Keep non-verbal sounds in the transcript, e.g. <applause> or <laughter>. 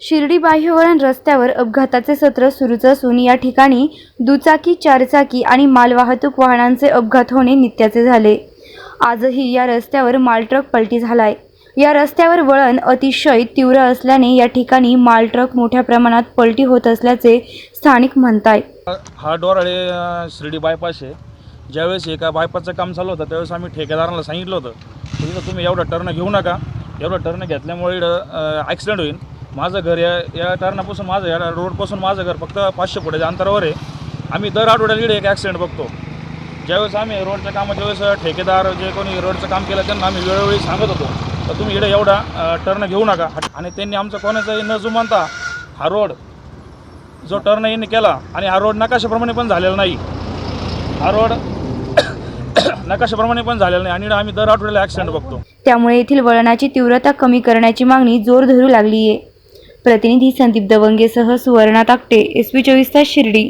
शिर्डी बाह्यवळण रस्त्यावर अपघाताचे सत्र सुरूच असून या ठिकाणी दुचाकी चारचाकी आणि मालवाहतूक वाहनांचे अपघात होणे नित्याचे झाले. आजही या रस्त्यावर मालट्रक पलटी झालाय. या रस्त्यावर वळण अतिशय तीव्र असल्याने या ठिकाणी मालट्रक मोठ्या प्रमाणात पलटी होत असल्याचे स्थानिक म्हणताय. हा डोराळे शिर्डी बायपास आहे. ज्यावेळेस एका बायपासचं काम चालू होतं त्यावेळेस आम्ही ठेकेदारांना सांगितलं होतं तुम्ही एवढा टर्न घेऊ नका. एवढा टर्न घेतल्यामुळे ॲक्सिडेंट होईल. माझं घर या या टर्नापासून माझं या रोडपासून माझं घर फक्त पाचशे फुटाच्या अंतरावर आहे. आम्ही दर आठवड्याला इकडे एक ॲक्सिडेंट बघतो. ज्यावेळेस आम्ही रोडच्या कामाच्या वेळेस ठेकेदार जे कोणी रोडचं काम केलं त्यांना आम्ही वेळोवेळी सांगत होतो. तर तुम्ही इकडे एवढा टर्न घेऊ नका. आणि त्यांनी आमचं कोणाचाही न जुमानता हा रोड जो टर्न यांनी केला आणि हा रोड नकाशाप्रमाणे पण झालेला नाही. हा रोड <coughs> नकाशाप्रमाणे पण झालेला नाही. आणि आम्ही दर आठवड्याला ॲक्सिडेंट बघतो. त्यामुळे येथील वळणाची तीव्रता कमी करण्याची मागणी जोर धरू लागली आहे प्रतिनिधी संदीप दवंगेसह सुवर्णा ताकटे एस पी चोवीस तास शिर्डी.